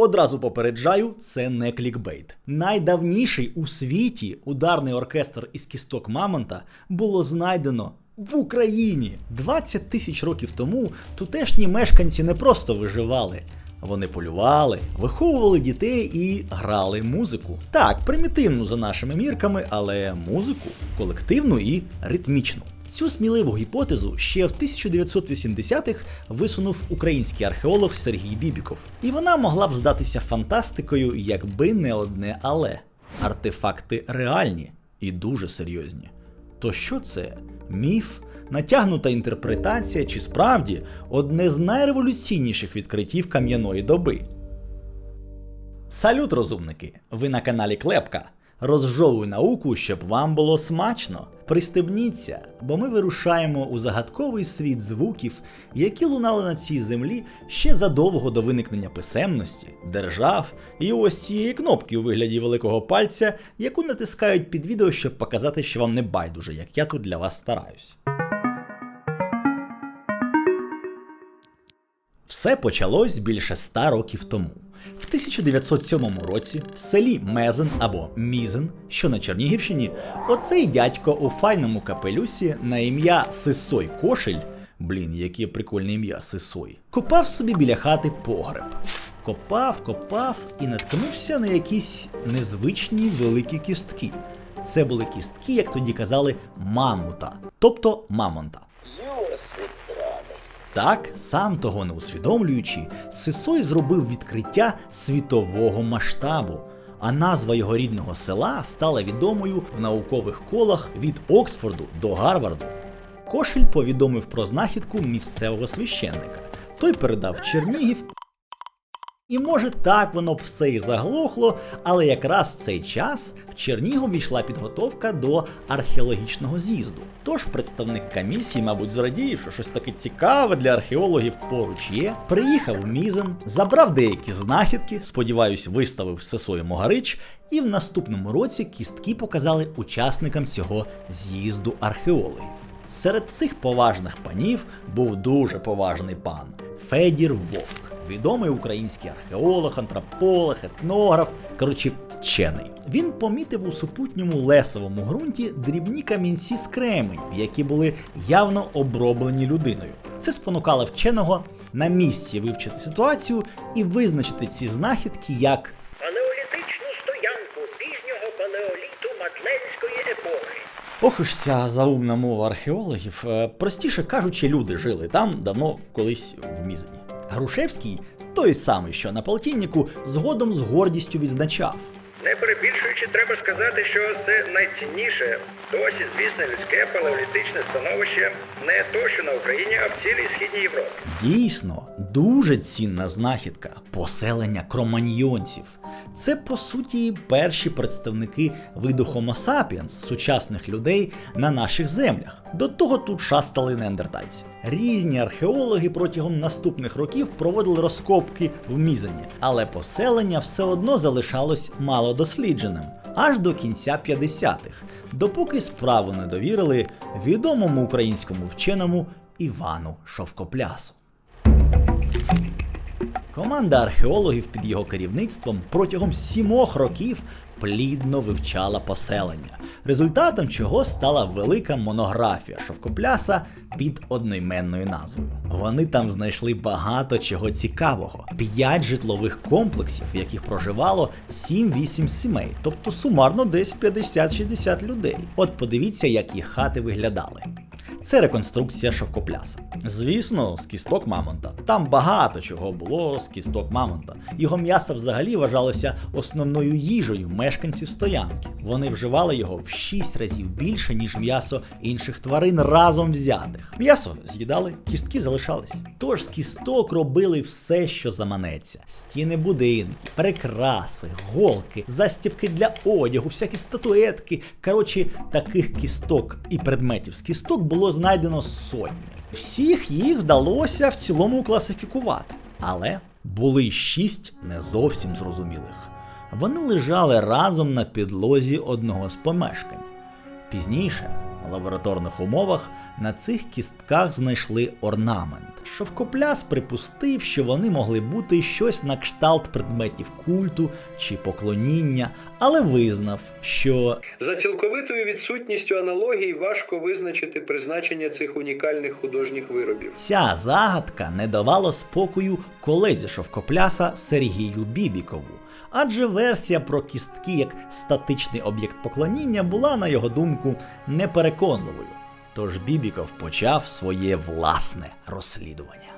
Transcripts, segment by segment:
Одразу попереджаю, це не клікбейт. Найдавніший у світі ударний оркестр із кісток Мамонта було знайдено в Україні 20 тисяч років тому. Тутешні мешканці не просто виживали. Вони полювали, виховували дітей і грали музику. Так, примітивну за нашими мірками, але музику колективну і ритмічну. Цю сміливу гіпотезу ще в 1980-х висунув український археолог Сергій Бібіков. І вона могла б здатися фантастикою, якби не одне але. Артефакти реальні і дуже серйозні. То що це? Міф, натягнута інтерпретація чи справді одне з найреволюційніших відкриттів кам'яної доби? Салют, розумники! Ви на каналі Клепка. Розжовую науку, щоб вам було смачно. Пристебніться, бо ми вирушаємо у загадковий світ звуків, які лунали на цій землі ще задовго до виникнення писемності, держав і ось цієї кнопки у вигляді великого пальця, яку натискають під відео, щоб показати, що вам не байдуже, як я тут для вас стараюсь. Все почалось більше ста років тому. В 1907 році в селі Мезен або Мізен, що на Чернігівщині, оцей дядько у файному капелюсі на ім'я Сисой Кошель, блін, яке прикольне ім'я Сисой, копав собі біля хати погреб. Копав, копав і наткнувся на якісь незвичні великі кістки. Це були кістки, як тоді казали, мамута, тобто мамонта. Йосип. Так, сам того не усвідомлюючи, Сисой зробив відкриття світового масштабу, а назва його рідного села стала відомою в наукових колах від Оксфорду до Гарварду. Кошель повідомив про знахідку місцевого священника. Той передав Чернігів. І може так воно все і заглохло, але якраз в цей час в Чернігов війшла підготовка до археологічного з'їзду. Тож представник комісії, мабуть, зрадів, що щось таке цікаве для археологів поруч є, приїхав в Мізен, забрав деякі знахідки, сподіваюсь, виставив Сесою Могарич, і в наступному році кістки показали учасникам цього з'їзду археологів. Серед цих поважних панів був дуже поважний пан Федір Вовк відомий український археолог, антрополог, етнограф, коротше, вчений. Він помітив у супутньому лесовому ґрунті дрібні камінці з кременів, які були явно оброблені людиною. Це спонукало вченого на місці вивчити ситуацію і визначити ці знахідки як палеолітичну стоянку пізнього палеоліту Матлецької епохи. Ох уж ця заумна мова археологів. Е, Простіше кажучи, люди жили там давно колись в Мізені. Грушевський, той самий, що на полтиннику, згодом з гордістю відзначав. Не перебільшуючи, треба сказати, що це найцінніше. Досі, звісне, людське палеолітичне становище не то, що на Україні, а в цілій східній Європі. Дійсно, дуже цінна знахідка поселення кроманьйонців. Це по суті перші представники виду Homo sapiens, сучасних людей на наших землях. До того тут шастали неандертальці. Різні археологи протягом наступних років проводили розкопки в Мізані, але поселення все одно залишалось мало дослідженим аж до кінця 50-х, допоки справу не довірили відомому українському вченому Івану Шовкоплясу. Команда археологів під його керівництвом протягом сімох років плідно вивчала поселення, результатом чого стала велика монографія Шовкопляса під одноіменною назвою. Вони там знайшли багато чого цікавого: п'ять житлових комплексів, в яких проживало 7-8 сімей, тобто сумарно десь 50-60 людей. От подивіться, як їх хати виглядали. Це реконструкція шовкопляса. Звісно, з кісток Мамонта. Там багато чого було з кісток Мамонта. Його м'ясо взагалі вважалося основною їжею мешканців стоянки. Вони вживали його в 6 разів більше, ніж м'ясо інших тварин разом взятих. М'ясо з'їдали, кістки залишались. Тож з кісток робили все, що заманеться: стіни будинки, прикраси, голки, застібки для одягу, всякі статуетки. Коротше, таких кісток і предметів з кісток було знайдено сотні. Всіх їх вдалося в цілому класифікувати, але були шість не зовсім зрозумілих. Вони лежали разом на підлозі одного з помешкань. Пізніше лабораторних умовах на цих кістках знайшли орнамент. Шовкопляс припустив, що вони могли бути щось на кшталт предметів культу чи поклоніння, але визнав, що За цілковитою відсутністю аналогій важко визначити призначення цих унікальних художніх виробів. Ця загадка не давала спокою колезі шовкопляса Сергію Бібікову. Адже версія про кістки як статичний об'єкт поклоніння була, на його думку, непереконливою. Тож Бібіков почав своє власне розслідування.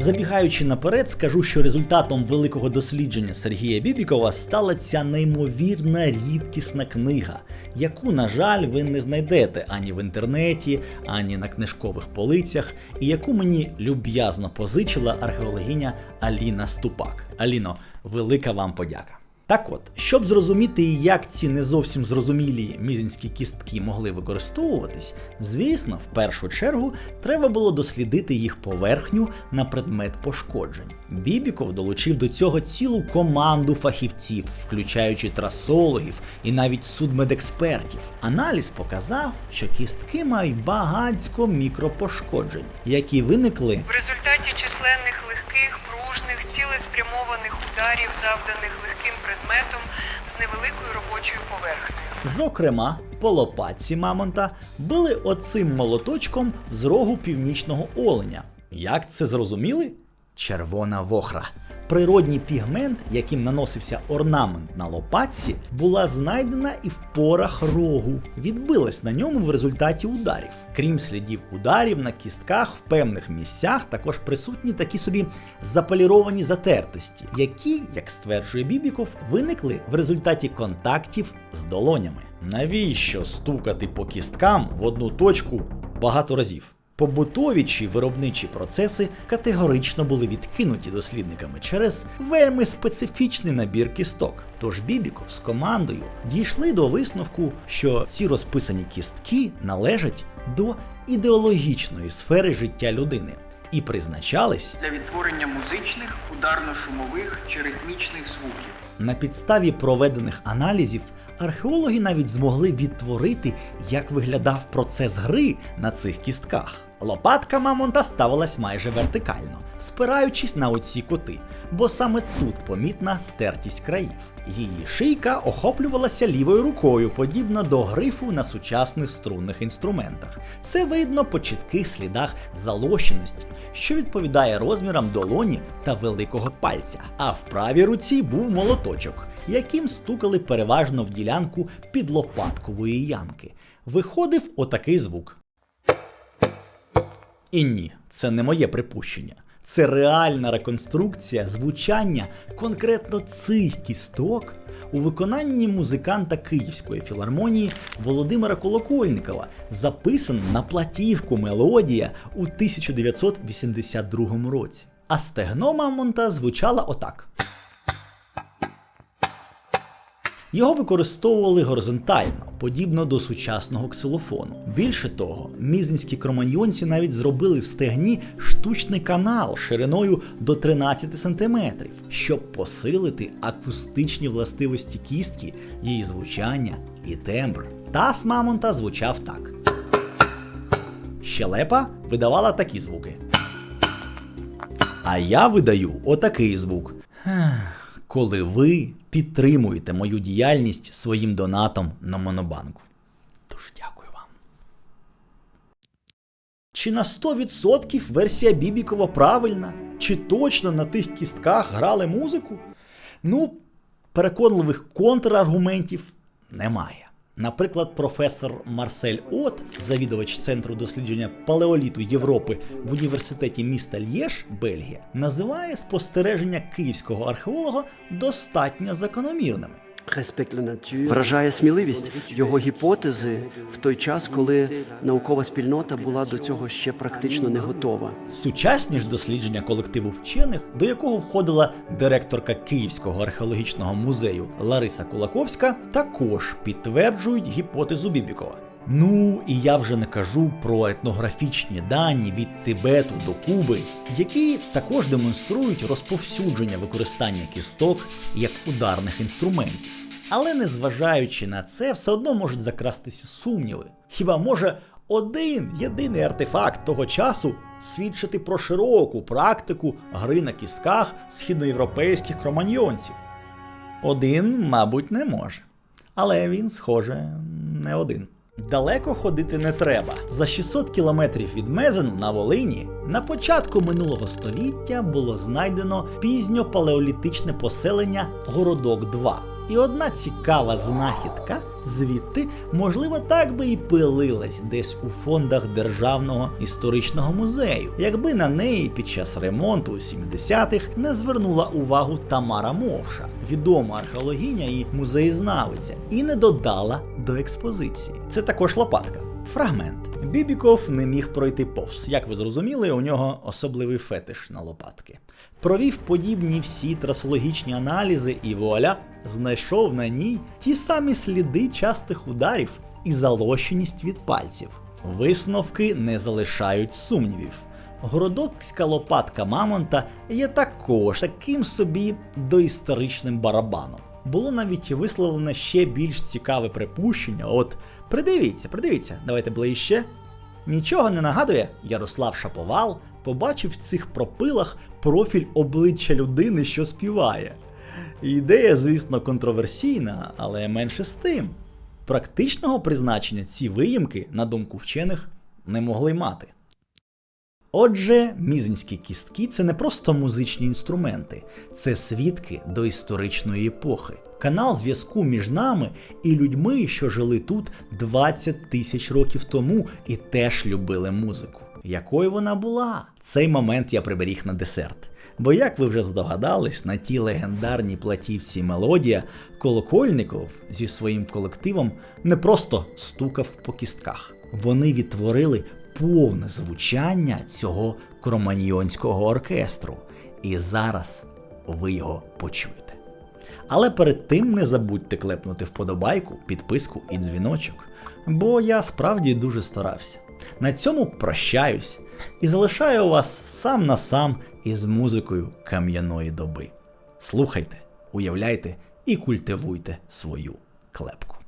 Забігаючи наперед, скажу, що результатом великого дослідження Сергія Бібікова стала ця неймовірна рідкісна книга, яку, на жаль, ви не знайдете ані в інтернеті, ані на книжкових полицях, і яку мені люб'язно позичила археологиня Аліна Ступак. Аліно, велика вам подяка. Так от, щоб зрозуміти, як ці не зовсім зрозумілі мізинські кістки могли використовуватись, звісно, в першу чергу треба було дослідити їх поверхню на предмет пошкоджень. Бібіков долучив до цього цілу команду фахівців, включаючи трасологів і навіть судмедекспертів. Аналіз показав, що кістки мають багатько мікропошкоджень, які виникли В результаті численних легких, пружних, цілеспрямованих ударів, завданих легким предметом з невеликою робочою поверхнею. Зокрема, по лопатці мамонта били оцим молоточком з рогу північного оленя. Як це зрозуміли? Червона вохра. Природній пігмент, яким наносився орнамент на лопатці, була знайдена і в порах рогу. Відбилась на ньому в результаті ударів. Крім слідів ударів на кістках в певних місцях також присутні такі собі заполіровані затертості, які, як стверджує Бібіков, виникли в результаті контактів з долонями. Навіщо стукати по кісткам в одну точку багато разів? Побутові чи виробничі процеси категорично були відкинуті дослідниками через вельми специфічний набір кісток. Тож Бібіков з командою дійшли до висновку, що ці розписані кістки належать до ідеологічної сфери життя людини і призначались для відтворення музичних, ударно-шумових чи ритмічних звуків. На підставі проведених аналізів археологи навіть змогли відтворити, як виглядав процес гри на цих кістках. Лопатка мамонта ставилась майже вертикально, спираючись на оці кути, бо саме тут помітна стертість країв. Її шийка охоплювалася лівою рукою, подібно до грифу на сучасних струнних інструментах. Це видно по чітких слідах залощеності, що відповідає розмірам долоні та великого пальця. А в правій руці був молоточок, яким стукали переважно в ділянку підлопаткової ямки. Виходив отакий звук. І ні, це не моє припущення. Це реальна реконструкція звучання конкретно цих кісток у виконанні музиканта Київської філармонії Володимира Колокольникова, записана на платівку мелодія у 1982 році. А стегно Мамонта звучала отак. Його використовували горизонтально, подібно до сучасного ксилофону. Більше того, мізинські кроманьйонці навіть зробили в стегні штучний канал шириною до 13 см, щоб посилити акустичні властивості кістки, її звучання і тембр. Таз мамонта звучав так. Щелепа видавала такі звуки. А я видаю отакий звук. Коли ви підтримуєте мою діяльність своїм донатом на Монобанку. Дуже дякую вам. Чи на 100% версія Бібікова правильна? Чи точно на тих кістках грали музику? Ну, переконливих контраргументів немає. Наприклад, професор Марсель От, завідувач Центру дослідження палеоліту Європи в університеті міста Лєш, Бельгія, називає спостереження київського археолога достатньо закономірними. Вражає сміливість його гіпотези в той час, коли наукова спільнота була до цього ще практично не готова. Сучасні ж дослідження колективу вчених, до якого входила директорка Київського археологічного музею Лариса Кулаковська, також підтверджують гіпотезу Бібікова. Ну і я вже не кажу про етнографічні дані від Тибету до Куби, які також демонструють розповсюдження використання кісток як ударних інструментів. Але незважаючи на це, все одно можуть закрастися сумніви. Хіба може один єдиний артефакт того часу свідчити про широку практику гри на кістках східноєвропейських кроманьйонців? Один, мабуть, не може. Але він, схоже, не один. Далеко ходити не треба. За 600 кілометрів від Мезену на Волині на початку минулого століття було знайдено пізньопалеолітичне поселення Городок 2. І одна цікава знахідка звідти, можливо, так би і пилилась десь у фондах Державного історичного музею, якби на неї під час ремонту у 70-х не звернула увагу Тамара Мовша, відома археологиня і музеєзнавиця, і не додала до експозиції. Це також лопатка. Фрагмент. Бібіков не міг пройти повз. Як ви зрозуміли, у нього особливий фетиш на лопатки. Провів подібні всі трасологічні аналізи і вуаля знайшов на ній ті самі сліди частих ударів і залощеність від пальців. Висновки не залишають сумнівів. Городокська лопатка Мамонта є також таким собі доісторичним барабаном. Було навіть висловлене ще більш цікаве припущення. От придивіться, придивіться, давайте ближче. Нічого не нагадує, Ярослав Шаповал побачив в цих пропилах профіль обличчя людини, що співає. Ідея, звісно, контроверсійна, але менше з тим. Практичного призначення ці виїмки, на думку вчених, не могли мати. Отже, мізинські кістки це не просто музичні інструменти, це свідки до історичної епохи. Канал зв'язку між нами і людьми, що жили тут 20 тисяч років тому і теж любили музику. Якою вона була? Цей момент я приберіг на десерт. Бо, як ви вже здогадались, на тій легендарній платівці мелодія Колокольников зі своїм колективом не просто стукав по кістках. Вони відтворили повне звучання цього кроманьйонського оркестру. І зараз ви його почуєте. Але перед тим не забудьте клепнути вподобайку, підписку і дзвіночок, бо я справді дуже старався. На цьому прощаюсь і залишаю вас сам на сам із музикою кам'яної доби. Слухайте, уявляйте і культивуйте свою клепку.